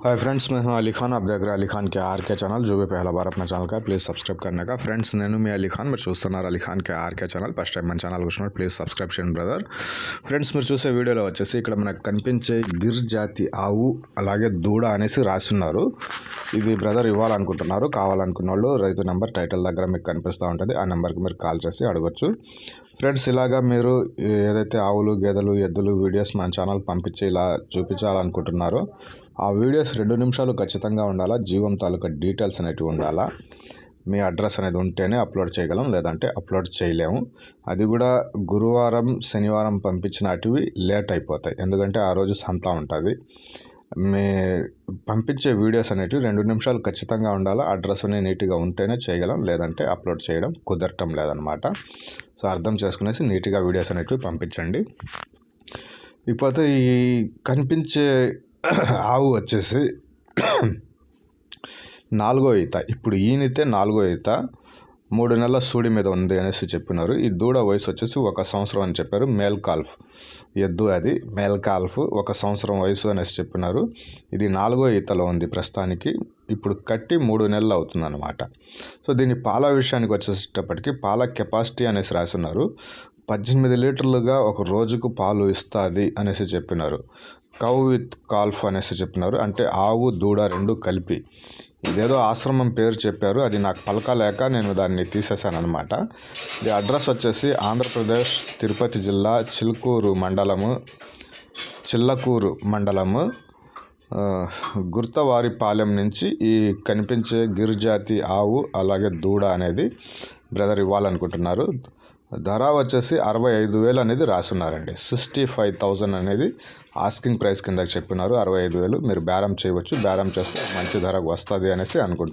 Hi friends मैं हूं अली खान आप देख रहे हैं अली खान के आर के ఛానల్ जो भी पहला बार अपना ఛానల్ का ప్లీజ్ సబ్స్క్రైబ్ करने का ఫ్రెండ్స్ నేను మీ అలీ ఖాన్ మీరు చూస్తున్నారు Ali Khan K RK channel first time మన ఛానల్ వచ్చినప్పుడు ప్లీజ్ సబ్స్క్రైబ్ చేయండి బ్రదర్ ఫ్రెండ్స్ మీరు చూసే వీడియోలో వచ్చేసి ఇక్కడ మనకు కనిపించే గిర్ జాతి ఆవు అలాగే దూడ అనేసి రాస్తున్నారు ఇది బ్రదర్ ఇవ్వాలనుకుంటున్నారు కావాలనుకున్న వాళ్ళు రైతు నెంబర్ టైటిల్ దగ్గర మీకు కనిపిస్తూ ఉంటుంది ఆ నెంబర్కి మీరు కాల్ చేసి అడగొచ్చు ఫ్రెండ్స్ ఇలాగా మీరు ఏదైతే ఆవులు గేదెలు ఎద్దులు వీడియోస్ మన ఛానల్ పంపించి ఇలా చూపించాలనుకుంటున్నారో ఆ వీడియోస్ రెండు నిమిషాలు ఖచ్చితంగా ఉండాలా? జీవం తాలూకా డీటెయిల్స్ అనేటివి ఉండాలా? మీ అడ్రస్ అనేది ఉంటేనే అప్లోడ్ చేయగలం లేదంటే అప్లోడ్ చేయలేము. అది కూడా గురువారం శనివారం పంపించినటివి లేట్ అయిపోతాయి. ఎందుకంటే ఆ రోజు సంతా ఉంటుంది. మీ పంపించే వీడియోస్ అనేటివి రెండు నిమిషాలు ఖచ్చితంగా ఉండాలి? అడ్రస్ నీట్గా ఉంటేనే చేయగలం లేదంటే అప్లోడ్ చేయడం కుదరటం లేదనమాట సో అర్థం చేసుకునేసి నీట్గా వీడియోస్ అనేటివి పంపించండి. ఇకపోతే ఈ కనిపించే ఆవు వచ్చేసి నాలుగో ఈత. ఇప్పుడు ఈనితే నాలుగో ఈత. మూడు నెలల సూడి మీద ఉంది అనేసి చెప్పినారు. ఈ దూడ వయసు వచ్చేసి ఒక సంవత్సరం అని చెప్పారు మేల్ కాల్ఫ్. ఎద్దు అది మేల్ కాల్ఫ్ ఒక సంవత్సరం వయసు అనేసి చెప్పినారు. ఇది నాలుగో ఈతలో ఉంది ప్రస్తుతానికి. ఇప్పుడు కట్టి మూడు నెలలు అవుతుందన్నమాట. సో దీని పాల విషయానికి వచ్చేటప్పటికి పాల కెపాసిటీ అనేసి రాసున్నారు పద్దెనిమిది లీటర్లుగా ఒక రోజుకు పాలు ఇస్తుంది అనేసి చెప్పినారు. కౌ విత్ కాల్ఫ్ అనేసి చెప్పినారు. అంటే ఆవు దూడ రెండు కలిపి. ఇదేదో ఆశ్రమం పేరు చెప్పారు. అది నాకు పలకలేక నేను దాన్ని తీసేశాను అనమాట ఇది అడ్రస్ వచ్చేసి ఆంధ్రప్రదేశ్ తిరుపతి జిల్లా చిలుకూరు మండలము. చిల్లకూరు మండలము. గుర్తవారిపాలెం నుంచి ఈ కనిపించే గిరిజాతి ఆవు అలాగే దూడ అనేది బ్రదర్ ఇవ్వాలనుకుంటున్నారు. ధర వచ్చేసి అరవై ఐదు వేలు అనేది రాసున్నారండి. సిక్స్టీ ఫైవ్ థౌజండ్ అనేది ఆస్కింగ్ ప్రైస్ కింద చెప్పినారు. అరవై ఐదు వేలు మీరు బేరం చేయవచ్చు. బేరం చేస్తే మంచి ధరకు వస్తుంది అనేసి అనుకుంటున్నాను